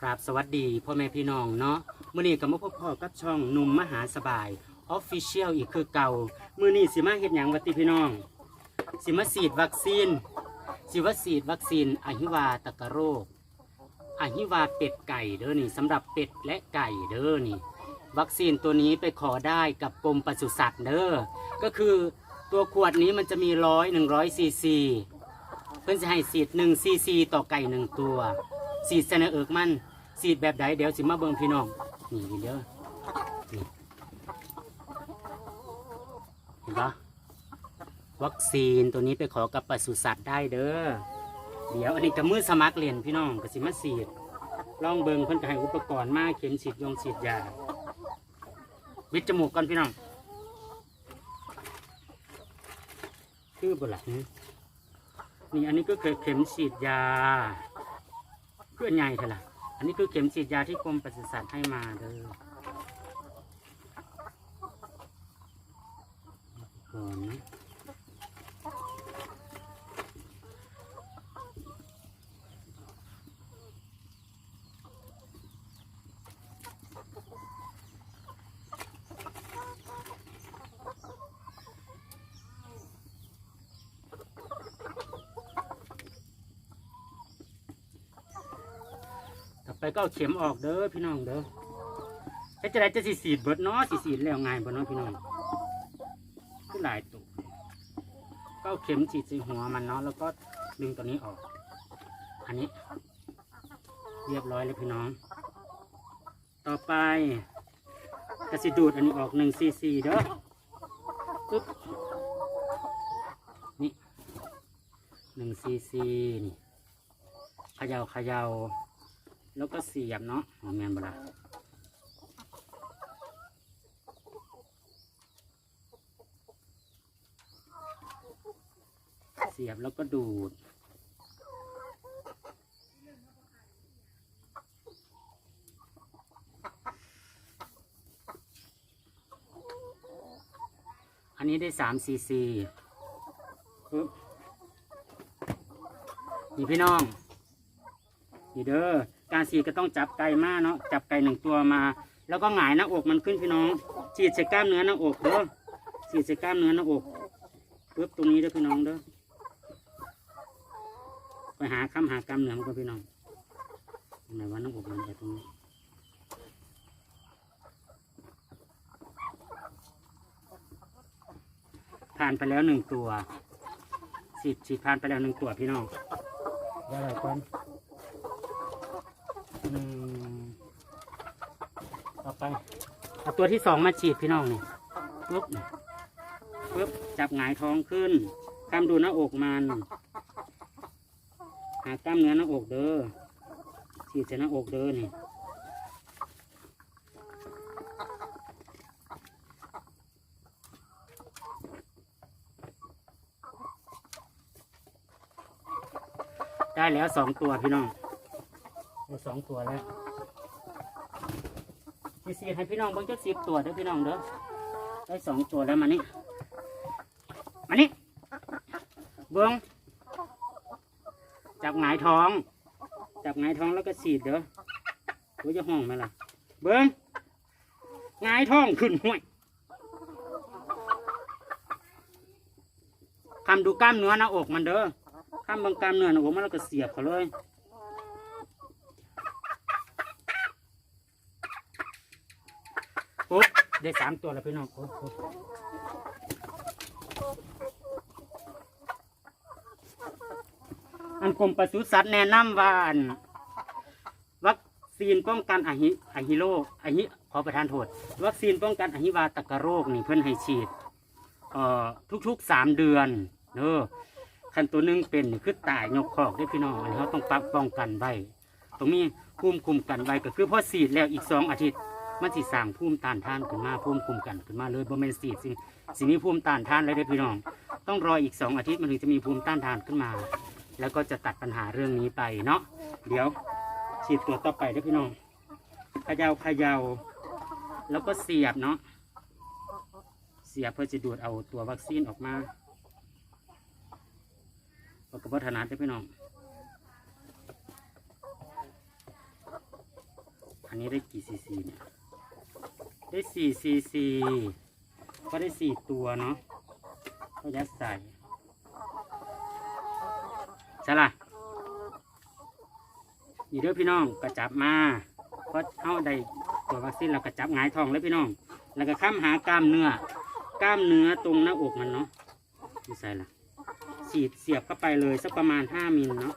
ครับสวัสดีพ่อแม่พี่น้องเนาะมื้อนี้ก็มาพบพ่อกับช่องหนุ่มมหาสบายออฟฟิเชียลอีกคือเก่ามื้อนี้สิมาเฮ็ดหยังวัติพี่น้อง สิมาฉีดวัคซีนสิว่าฉีดวัคซีนอหิวาตกโรคอหิวาเป็ดไก่เด้อนี่สำหรับเป็ดและไก่เด้อนี่ วัคซีนตัวนี้ไปขอได้กับกรมปศุสัตว์เด้อก็คือตัวขวดนี้มันจะมีร้อยหนึ่งร้อยซีซีเพื่อนจะให้ฉีดหนึ่งซีซีต่อไก่หนึ่งตัวฉีดเสนอเอิกมัน ฉีดแบบใดเดี๋ยวสิมาเบิ่งพี่น้องนี่เด้อนี่เห็นปะวัคซีนตัวนี้ไปขอกับปศุสัตว์ได้เด้อเดี๋ยวอันนี้กับมือสมัครเรียนพี่น้องก็สิมาฉีดลองเบิ่งเพิ่นก็ให้อุปกรณ์มาเข็มฉีดยงฉีดยาวิดจมูกก่อนพี่น้องคือบ่ละนี่อันนี้ก็คือเข็มฉีดยาเพื่อนใหญ่เท่าไหร่ อันนี้คือเข็มฉีดยาที่กรมปศุสัตว์ให้มาเด้อก่อนนะ ไปก็เอาเข็มออกเด้อพี่น้องเด้อแค่จะได้จะสีสีดเบิดเนาะสีสีดแล้วไงายบ่เนาะพี่น้องคือหลายตัวก็เอาเข็มฉีดใส่หัวมันเนาะแล้วก็ดึงตัวนี้ออก อันนี้ เรียบร้อยเลยพี่น้อง ต่อไปกระสิดูดอันนี้ออกหนึ่งซีซีเด้อปึ๊บนี่หนึ่งซีซีนี่ขยาเขยา แล้วก็เสียบเนาะหอมแมนบละเสียบแล้วก็ดูด อันนี้ได้สามซีซีปึ๊บนี่พี่น้อง นี่เด้อ การฉีดก็ต้องจับไก่มาเนาะจับไก่หนึ่งตัวมา แล้วก็หงายหน้าอกมันขึ้นพี่น้อง ฉีดใส่กล้ามเนื้อหน้าอกเด้อฉีดใส่กล้ามเนื้อหน้าอกปึ๊บตรงนี้เด้อพี่น้องเด้อไปหาคำหากล้ามเนื้อมันก็พี่น้องตรงไหนว่าหน้าอกมันไปตรงนี้ผ่านไปแล้วหนึ่งตัวฉีดฉีดผ่านไปแล้วหนึ่งตัวพี่น้องได้อะไรก่อนหนึ่งต่อ ไปเอาตัวที่สองมาฉีดพี่น้องนี่ปุ๊บปุ๊บจับหงายท้องขึ้นกล้ามดูหน้าอกมันหากล้ามเนื้อหน้าอกเด้อฉีดใส่หน้าอกเด้อนี่ได้แล้วสองตัวพี่น้องได้สองตัวแล้ว สีสีให้พี่น้องเบิ้งจักสิบตัวเด้อพี่น้องเด้อได้สองตัวแล้วมานี่มานี่เบิ้งจับหงายท้อง จับหงายท้องแล้วก็ฉีดเด้อว่าจะห้องไหมล่ะ เบิ้งหงายท้องขึ้นห้วยคำดูกล้ามเนื้อหน้าอกมันเด้อข้ามบางกล้ามเนื้อหนะผมมันแล้วก็เสียบเขาเลยปุ๊บ ได้สามตัวแล้วพี่น้องโอ้โหอันกรมปศุสัตว์แนะนำว่าอันวัคซีนป้องกันอหิอหิโรคอหิขอประทานโทษ วัคซีนป้องกันอหิวาตกโรคนี่เพื่อนให้ฉีดเอ่อทุกๆสามเดือนเนอะขั้นตัวหนึงเป็นคือตายยกคอกได้พี่น้องอันนี้เขาต้องปรับป้องกันไว้ตรงนี้ภูมิคุมกันไว้ก็คือพอสีดแล้วอีกสองอาทิตย์ มันสิสร้างภูมิต้านทานขึ้นมาภูมิคุมกันขึ้นมาเลยบ่แม่นสีสิสิมีภูมิต้านทานเลยเด้อพี่น้อง ต้องรออีกสองอาทิตย์มันถึงจะมีภูมิต้านทานขึ้นมา แล้วก็จะตัดปัญหาเรื่องนี้ไปเนาะเดี๋ยวฉีดตัวต่อไปเด้อพี่น้องขยาเขยาวแล้วก็เสียบเนาะเสียบเพื่อจะดูดเอาตัววัคซีนออกมาปกพัฒนาได้อพี่น้องอันนี้ได้กี่ซีซีเนี่ย ได้สี่ซีซีก็ได้สี่ตัวเนาะก็ยัดใส่ใช่ล่ะนี่เด้อพี่น้องกระจับมาเพราะเอาได้ตัววัคซีนเรากระจับหงายทองเลยพี่น้อง แล้วก็ข้ามหากล้ามเนื้อกล้ามเนื้อตรงหน้าอกมันเนาะนี่ใส่ละฉีดเสียบเข้าไปเลยสักประมาณห้ามิลเนาะ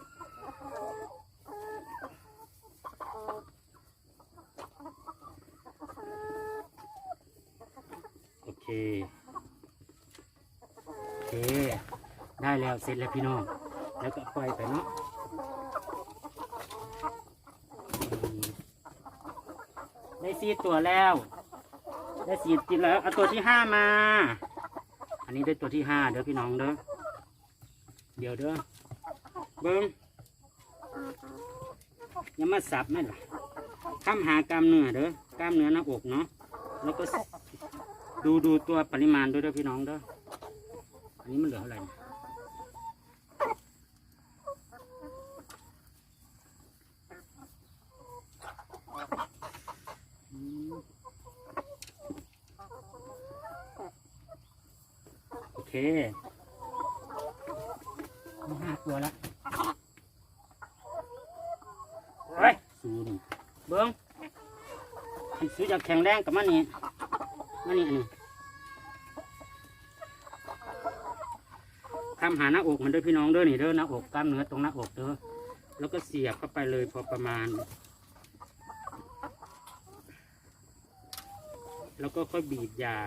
เคโอเค ได้แล้วเสร็จแล้วพี่น้อง แล้วก็ปล่อยไปเนาะได้สีตัวแล้ว ได้สีติดแล้วเอาตัวที่ห้ามา อันนี้ได้ตัวที่ห้าเด้อพี่น้องเด้อ เดี๋ยวเด้อเบิ้งยังมาสับไหมล่ะข้ามหากล้ามเนื้อเด้อกล้ามเนื้อหน้าอกเนาะ แล้วก็ ดูดูตัวปริมาณด้วยเด้อพี่น้องเด้ออันนี้มันเหลือเท่าไหร่เนี่ยอืมโอเคมีห้าตัวละเฮ้ยสูนเบิ้งอันซื้อจากแข็งแรงกับมันนี่มั นนี่อันนี้ทำหาหน้าอกมันด้วยพี่น้องเด้อนี่เด้อหน้าอกกล้ามเนื้อตรงหน้าอกเด้อแล้วก็เสียบเข้าไปเลยพอประมาณ แล้วก็ค่อยบีบยา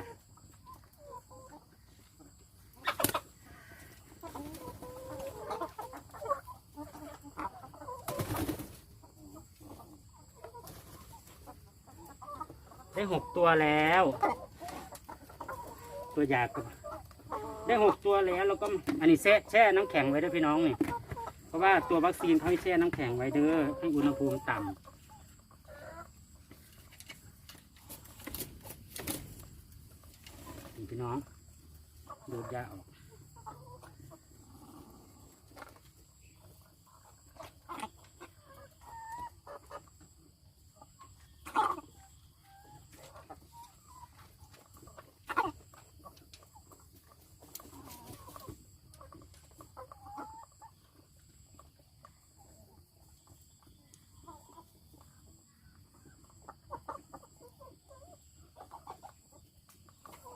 ได้หกตัวแล้ว ตัวยาก็ได้หกตัวแล้วแล้วก็อันนี้แช่แช่น้ำแข็งไว้ด้วยพี่น้องนี่เพราะว่าตัววัคซีนเขาให้แช่น้ำแข็งไว้เด้อให้อุณหภูมิต่ำนี่พี่น้องดูดยาออก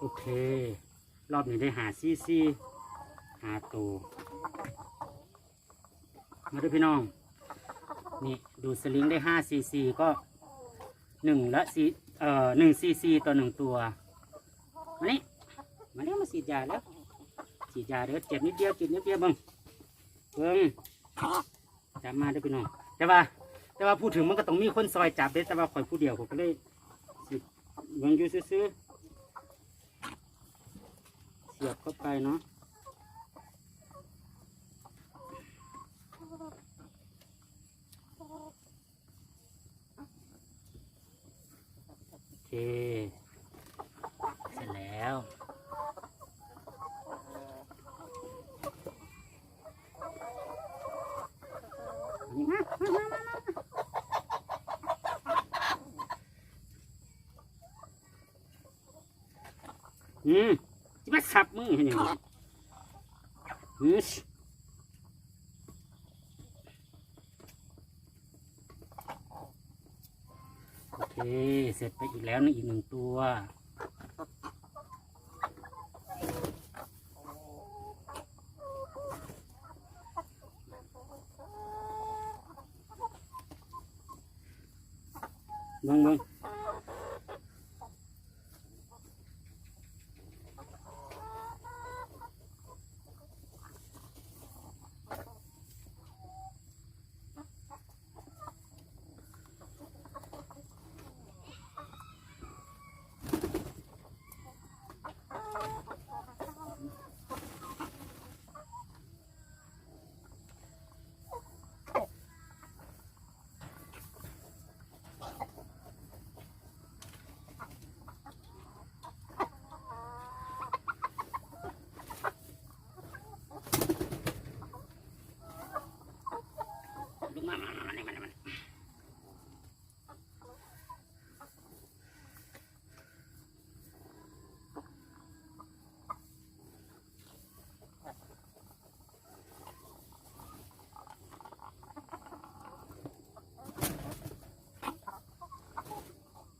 โอเค รอบนี้ได้หาซีซีหาตัว มาด้วยพี่น้อง นี่ดูสลิงได้ห้าซีซีก็หนึ่งละซีเอ่อหนึ่งซีซีต่อหนึ่งตัว มานี่มาเรียกมาฉีดยาแล้วฉีดยาเด้อเจ็บนิดเดียวเจ็บนิดเดียวเบังเบิ้งจับมาด้อพี่น้อง แต่ว่า แต่ว่าพูดถึงมันก็ต้องมีคนซอยจับเด้แต่ว่าข่อยผู้เดียวผมก็เลยเบิ้งอยู่ซื่อ สียบเข้าไปเนาะโอเค เสร็จแล้วอืม มาสับมือเห็นยังไงอืมโอเค เสร็จไปอีกแล้วนี่อีกหนึ่งตัว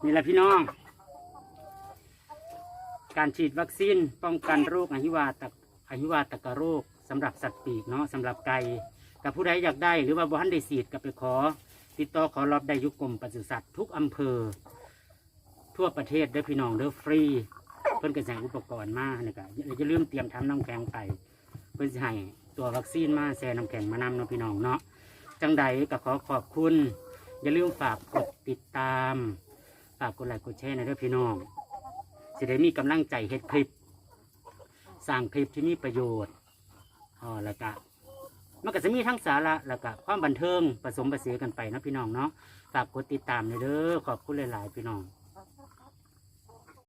นี่แหละพี่น้อง การฉีดวัคซีนป้องกันโรคอหิวาตอหิวาตกโรคสำหรับสัตว์ปีกเนาะสำหรับไก่กับผู้ใดอยากได้ หรือว่าบ่ทันได้ฉีดก็ไปขอ ติดต่อขอรับได้ยุกรมปศุสัตว์ทุกอำเภอ ทั่วประเทศเด้อพี่น้องเด้อฟรี เพิ่นก็จะให้อุปกรณ์มานะครับอย่าลืมเตรียมทำน้ำแข็งไป เพิ่นจะให้ตัววัคซีนมาแช่น้ำแข็งมานำเนาะพี่น้องเนาะจังใดก็ขอขอบคุณ อย่าลืมฝากกดติดตาม ฝากกดไลค์กดแชร์นะเด้อพี่น้องจะได้มีกำลังใจเฮ็ดคลิปสร้างคลิปที่มีประโยชน์อ๋อแล้วก็มันก็จะมีทั้งสาระแล้วก็ความบันเทิงผสมผสานกันไปนะพี่น้องเนาะฝากกดติดตามในเด้อขอบคุณหลาย ๆ พี่น้อง